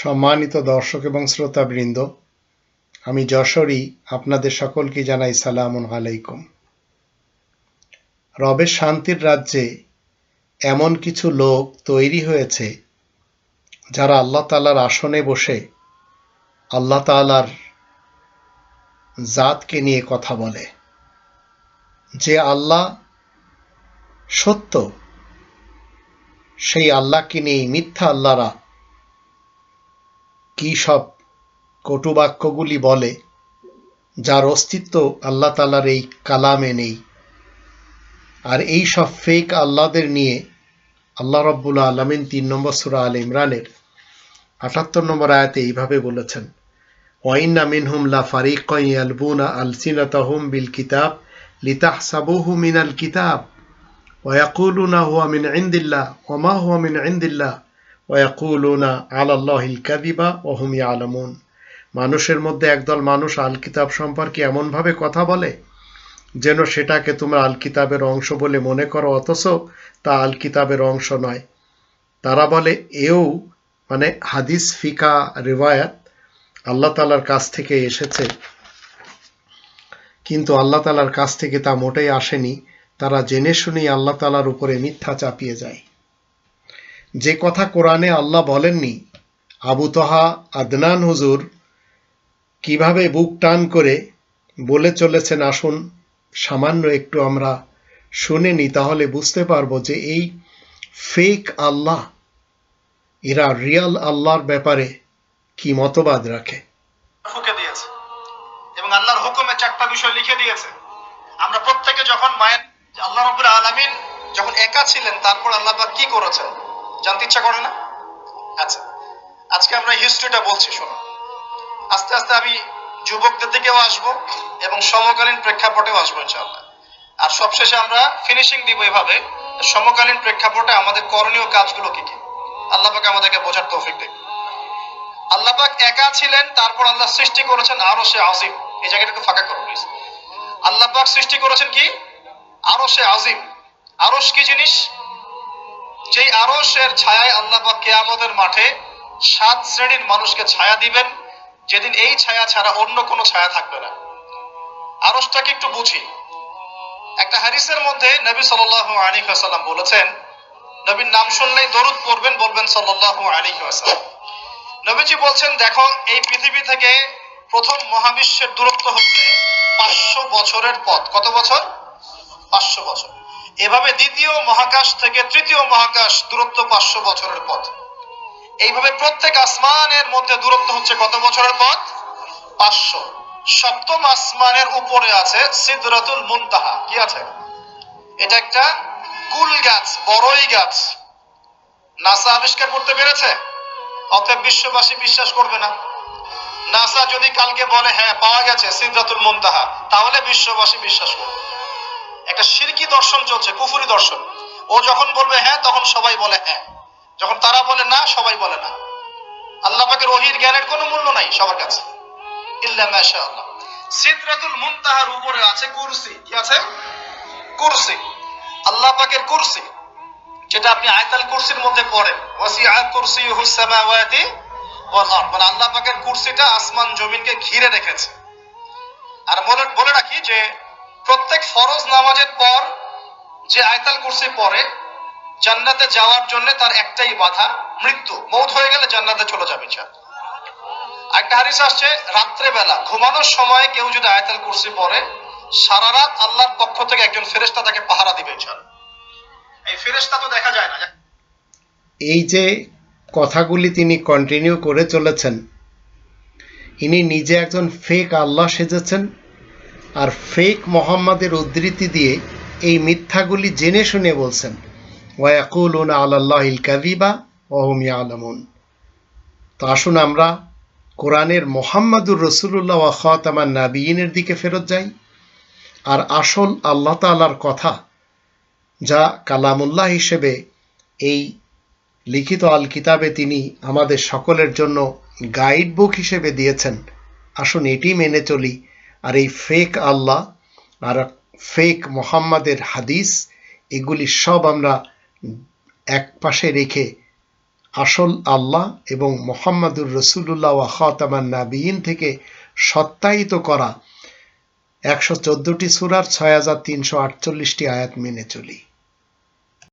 সম্মানিত দর্শক এবং শ্রোতাবৃন্দ, আমি যশোরই আপনাদের সকলকে জানাই সালাম আলাইকুম। রবের শান্তির রাজ্যে এমন কিছু লোক তৈরি হয়েছে যারা আল্লাহ তালার আসনে বসে আল্লাহ তালার জাতকে নিয়ে কথা বলে। যে আল্লাহ সত্য, সেই আল্লাহকে নিয়ে মিথ্যা আল্লাহরা কী সব কটুবাক্যগুলি বলে, যার অস্তিত্ব আল্লাহ তালার এই কালামে নেই। আর এই সব ফেক আল্লাহদের নিয়ে আল্লাহ রব্বুল আলমিন তিন নম্বর সুরা আল ইমরানের আটাত্তর নম্বর আয়াতে এইভাবে বলেছেন ওয়াইন্না মিনহুম লা ফারিক ইয়ালবুনা আলসিনাতাহুম বিল কিতাব লিতাহ লিতাহসাবুহু মিনাল কিতাব ওয়াকুলুনা হুয়া মিন ইন্দিল্লাহ ওমা হুয়া মিন ইন্দিল্লাহ ওয়াকুলুনা আলাল্লাহিল কাদিবা ওহম আলামুন মানুষের মধ্যে একদল মানুষ আল কিতাব সম্পর্কে এমনভাবে কথা বলে, যেন সেটাকে তোমরা আল কিতাবের অংশ বলে মনে করো, অথচ তা আল কিতাবের অংশ নয়। তারা বলে, এও মানে হাদিস, ফিকা, রেওয়ায়াত আল্লাহ তালার কাছ থেকে এসেছে। কিন্তু আল্লাহ তালার কাছ থেকে তা মোটেই আসেনি। তারা জেনে শুনেই আল্লাহ তালার উপরে মিথ্যা চাপিয়ে যায়। যে কথা কোরআনে আল্লাহ বলেননি, আবু তহা আদনান হুজুর কীভাবে বুক টান করে বলে চলেছেন, আসুন সামান্য একটু আমরা শুনে নি, তাহলে বুঝতে পারব যে এই ফেক আল্লাহ, এরা রিয়াল আল্লাহর ব্যাপারে কি মতবাদ রাখে। এবং আল্লাহর হুকুমে চারটা বিষয় লিখে দিয়েছে। আমরা প্রত্যেকে যখন মায়ের আল্লাহ রবুল আলমিন যখন একা ছিলেন, তারপর আল্লাহ কি করেছেন? জানতে ইচ্ছা করে না? আচ্ছা আজকে আমরা হিস্ট্রিটা বলছি, শোনো। আস্তে আস্তে আমি যুবকদের দিকেও আসব এবং সমকালীন প্রেক্ষাপটেও আসব, ইনশাআল্লাহ। আর সবশেষে আমরা ফিনিশিং দিব এভাবে, সমকালীন প্রেক্ষাপটে আমাদের করণীয় কাজগুলো কি কি? আল্লাহ পাক আমাদেরকে বোঝার তৌফিক দেবে আল্লাহ পাক একা ছিলেন, তারপর আল্লাহ সৃষ্টি করেছেন আরও সে আজিম। এই জায়গাটা একটু ফাঁকা করো প্লিজ আল্লাহ পাক সৃষ্টি করেছেন কি? আরও সে আজিম। আরস কি জিনিস? যেই আরসের ছায়ায় আল্লাহ পাক কেয়ামতের মাঠে সাত শ্রেণির মানুষকে ছায়া দিবেন, যেদিন এই ছায়া ছাড়া অন্য কোনো ছায়া থাকবে না। আরসটাকে একটু বুঝি। একটা হারিসের মধ্যে নবী সাল্লাল্লাহু আলাইহি ওয়াসাল্লাম বলেছেন, নবীর নাম শুনলেই দরুদ পড়বেন বলবেন সাল্লাল্লাহু আলাইহি ওয়াসাল্লাম। নবীজি বলছেন, দেখো, এই পৃথিবী থেকে প্রথম মহাবিশ্বের দূরত্ব হচ্ছে পাঁচশো বছরের পথ। কত বছর? পাঁচশো বছর। এভাবে দ্বিতীয় মহাকাশ থেকে তৃতীয় মহাকাশ দূরত্ব পাঁচশো বছরের পথ। এইভাবে প্রত্যেক আসমানের মধ্যে দূরত্ব হচ্ছে কত বছরের পথ? পাঁচশো। সপ্তম আসমানের উপরে আছে সিদরাতুল মুনতাহা। কি আছে? এটা একটা কুল গাছ, বড়ই গাছ। নাসা আবিষ্কার করতে পেরেছে? অতএব বিশ্ববাসী বিশ্বাস করবে না। নাসা যদি কালকে বলে হ্যাঁ পাওয়া গেছে সিদ্ধাতুল মুনতাহা, তাহলে বিশ্ববাসী বিশ্বাস করবে। একটা সিরকি দর্শন চলছে, কুফুরি দর্শন। ও যখন বলবে হ্যাঁ তখন সবাই বলে হ্যাঁ। যখন তারা বলে না, সবাই বলে না। আল্লাহ পাকের ওহির জ্ঞানের কোনো মূল্য নাই সবার কাছে। ইল্লা মাশাআল্লাহ। সিদরাতুল মুনতাহার উপরে আছে কুরসি। কি আছে? কুরসি। আল্লাহ পাকের কুরসি, যেটা আপনি আয়তাল কুরসির মধ্যে পড়েন। ওয়াসিআ সামাওয়াতি ওয়াল আরদ। মানে আল্লাহ পাকের কুরসিটা আসমান জমিনকে ঘিরে রেখেছে। আর মনে বলে রাখি যে প্রত্যেক ফরজ নামাজের পর যে আয়তাল কুরসি পরে, জান্নাতে যাওয়ার জন্য তার একটাই বাধা, মৃত্যু। মৌত হয়ে গেলে জান্নাতে চলে যাবে একটা হাদিস আসছে রাত্রে বেলা ঘুমানোর সময় কেউ যদি আয়তাল কুরসি পরে সারা রাত আল্লাহর পক্ষ থেকে একজন ফেরেশতা তাকে পাহারা দিবে এই ফেরেশতা তো দেখা যায় না। এই যে কথাগুলি তিনি কন্টিনিউ করে চলেছেন, ইনি নিজে একজন ফেক আল্লাহ সেজেছেন আর ফেক মোহাম্মদের উদ্ধৃতি দিয়ে এই মিথ্যাগুলি জেনে শুনে বলছেন ওয়াকুলুন আল্লাহিল কাদিবা ওহমিয়া আলমুন তো আসুন আমরা কোরআনের মোহাম্মদুর রসুল্লাহ ওয়া খাতামান নাবিয়িনের দিকে ফেরত যাই। আর আসল আল্লাহ তালার কথা, যা কালামুল্লাহ হিসেবে এই লিখিত আল কিতাবে তিনি আমাদের সকলের জন্য গাইড বুক হিসেবে দিয়েছেন, আসুন এটি মেনে চলি। আর এই ফেক আল্লাহ আর ফেক মোহাম্মদের হাদিস, এগুলি সব আমরা এক পাশে রেখে আসল আল্লাহ এবং মোহাম্মদুর রসুল্লাহ খাতামান নাবিন থেকে সত্যায়িত করা একশো চোদ্দটি সুরার ছয় হাজার তিনশো আটচল্লিশটি আয়াত মেনে চলি।